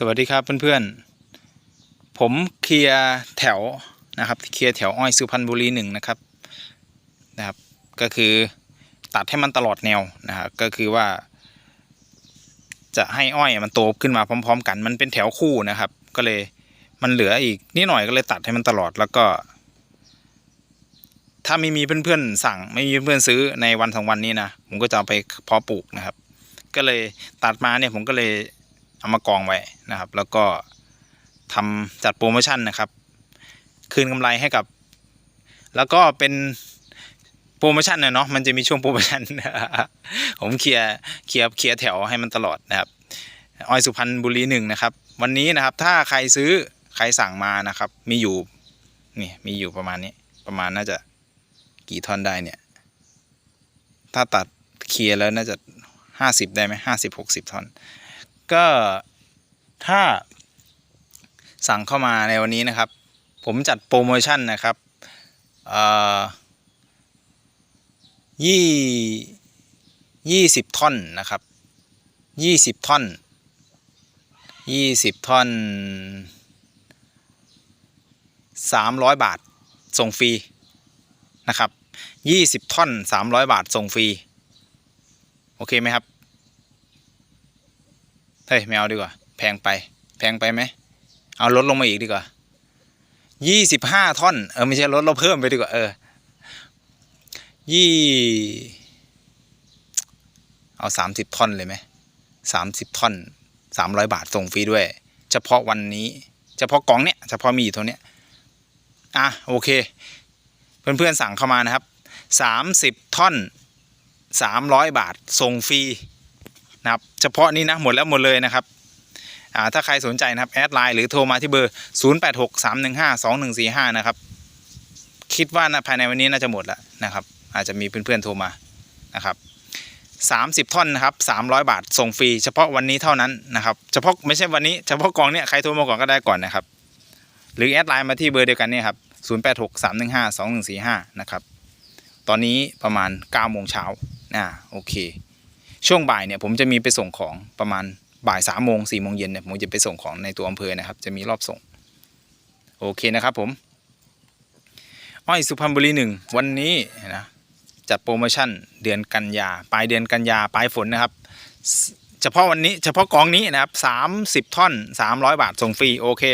สวัสดีครับเพื่อนๆ ผมเคลียร์แถวนะครับเคลียร์แถวอ้อยสุพรรณบุรีหนึ่งนะครับนะครับก็คือตัดให้มันตลอดแนวนะครับก็คือว่า จะให้อ้อยมันโตขึ้นมาพร้อม ๆ กัน มันเป็นแถวคู่นะครับ ก็เลยมันเหลืออีกนิดหน่อยก็เลยตัดให้มันตลอดแล้วก็ ถ้าไม่มีเพื่อนๆสั่งไม่มีเพื่อนซื้อในวันสองวันนี้นะผมก็จะเอาไปเพาะปลูกนะครับ ก็เลยตัดมาเนี่ยผมก็เลย เอามากองไว้นะครับ แล้วก็ทำจัดโปรโมชั่นนะครับ คืนกำไรให้กับ แล้วก็เป็นโปรโมชั่นนะเนาะมันจะมีช่วงโปรโมชั่นผมเคลียร์เคลียร์เคลียร์แถวให้มันตลอดนะครับออยสุพรรณบุรีหนึ่งนะครับ วันนี้นะครับถ้าใครซื้อใครสั่งมานะครับ มีอยู่นี่มีอยู่ประมาณนี้ประมาณน่าจะกี่ท่อนได้เนี่ย ถ้าตัดเคลียร์แล้วน่าจะห้าสิบได้ไหมห้าสิบหกสิบท่อน ก็ถ้าสั่งเข้ามาในวันนี้นะครับ ผมจัดโปรโมชั่นนะครับยี่ยี่สิบท่อนนะครับยี่สิบท่อนยี่สิบท่อนสามร้อยบาทส่งฟรีนะครับยี่สิบท่อนสามร้อยบาทส่งฟรี โอเคไหมครับ เฮ้ยไม่เอาดีกว่า แพงไป แพงไปไหม เอาลดลงมาอีกดีกว่ายี่สิบห้าท่อน เออไม่ใช่ลดเราเพิ่มไปดีกว่า เออยี่เอาสามสิบท่อนเลยไหมสามสิบท่อนสามร้อยบาทส่งฟรีด้วย เฉพาะวันนี้ เฉพาะกล่องเนี้ยเฉพาะมีอยู่เท่านี้ยอะโอเค เพื่อนๆสั่งเข้ามานะครับสามสิบท่อนสามร้อยบาทส่งฟรี นะครับเฉพาะนี้นะหมดแล้วหมดเลยนะครับถ้าใครสนใจนะครับแอดไลน์หรือโทรมาที่เบอร์ 0863152145 นะครับ คิดว่านะภายในวันนี้น่าจะหมดแล้วนะครับ อาจจะมีเพื่อนๆโทรมานะครับ30 ท่อนนะครับ300 บาทส่งฟรีเฉพาะวันนี้เท่านั้นนะครับเฉพาะไม่ใช่วันนี้เฉพาะกองเนี้ยใครโทรมาก่อนก็ได้ก่อนนะครับ หรือแอดไลน์มาที่เบอร์เดียวกันเนี่ยครับ0863152145 นะครับ ตอนนี้ประมาณ9โมงเช้าอ่าโอเค ช่วงบ่ายเนี่ยผมจะมีไปส่งของประมาณบ่ายสามโมงสี่โมงเย็นเนี่ยผมจะไปส่งของในตัวอำเภอนะครับ จะมีรอบส่ง โอเคนะครับผม อ้อยสุพรรณบุรีหนึ่งวันนี้นะจัดโปรโมชั่นเดือนกันยาปลายเดือนกันยาปลายฝนนะครับ เฉพาะวันนี้เฉพาะกองนี้นะครับสามสิบท่อนสามร้อยบาทส่งฟรีโอเค